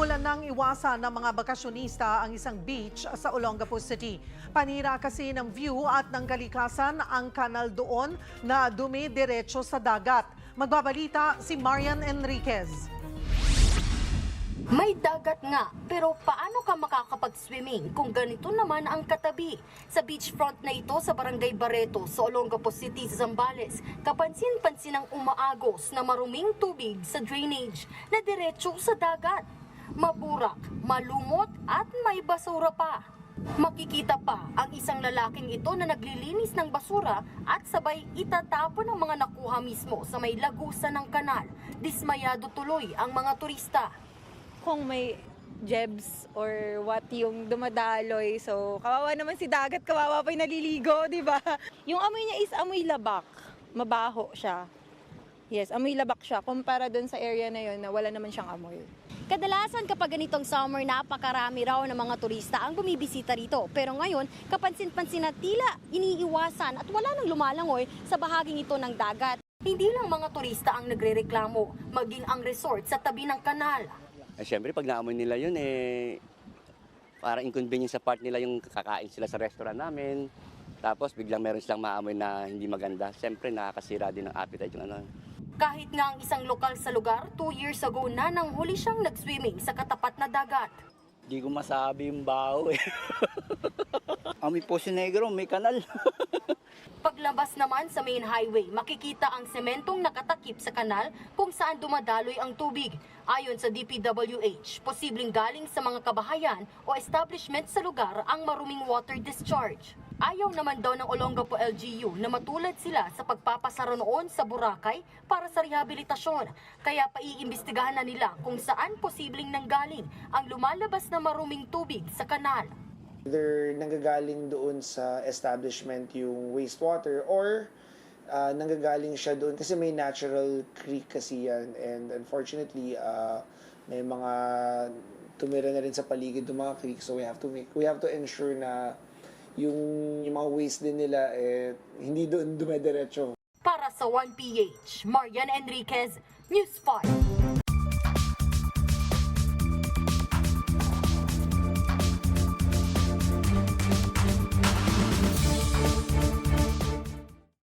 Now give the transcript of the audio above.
Sinimulan ng iwasan ng mga bakasyonista ang isang beach sa Olongapo City. Panira kasi ng view at ng kalikasan ang kanal doon na dumidiretso sa dagat. Magbabalita si Marian Enriquez. May dagat nga, pero paano ka makakapag-swimming kung ganito naman ang katabi? Sa beachfront na ito sa Barangay Barreto sa Olongapo City, Zambales, kapansin-pansin ang umaagos na maruming tubig sa drainage na diretso sa dagat. Maburak, malumot at may basura pa. Makikita pa ang isang lalaking ito na naglilinis ng basura at sabay itatapon ang mga nakuha mismo sa may lagusan ng kanal. Dismayado tuloy ang mga turista. kung may jebs or what yung dumadaloy. So, kawawa naman si dagat, kawawa pa yung naliligo, di ba? Yung amoy niya is amoy labak. Mabaho siya. Yes, amoy labak siya kumpara dun sa area na yon na wala naman siyang amoy. Kadalasan kapag ganitong summer, napakarami raw ng mga turista ang bumibisita rito. Pero ngayon, kapansin-pansin na tila iniiwasan at wala nang lumalangoy sa bahaging ito ng dagat. Hindi lang mga turista ang nagrereklamo, maging ang resort sa tabi ng kanal. Eh, syempre, pag naamoy nila yun, eh, para inconvenience sa part nila yung kakain sila sa restaurant namin. Tapos biglang meron silang maamoy na hindi maganda. Siyempre, nakakasira din ng appetite yung ano. Kahit nga ang isang lokal sa lugar, two years ago na nang huli siyang nag-swimming sa katapat na dagat. Hindi ko masabi yung baho eh. Amoy Poso Negro, may kanal. Paglabas naman sa main highway, makikita ang sementong nakatakip sa kanal kung saan dumadaloy ang tubig. Ayon sa DPWH, posibleng galing sa mga kabahayan o establishment sa lugar ang maruming water discharge. Ayaw naman daw ng Olongapo LGU na matulad sila sa pagpapasara noon sa Boracay para sa rehabilitasyon. Kaya paiimbestigahan na nila kung saan posibleng nanggaling ang lumalabas na maruming tubig sa kanal. Either nanggagaling doon sa establishment yung wastewater or uh, nanggagaling siya doon kasi may natural creek kasi yan and unfortunately uh, may mga tumira na rin sa paligid ng mga creek so we have to make we have to ensure na yung, yung mga waste din nila eh hindi doon dumediretso Para sa 1PH, Marian Enriquez, News 5.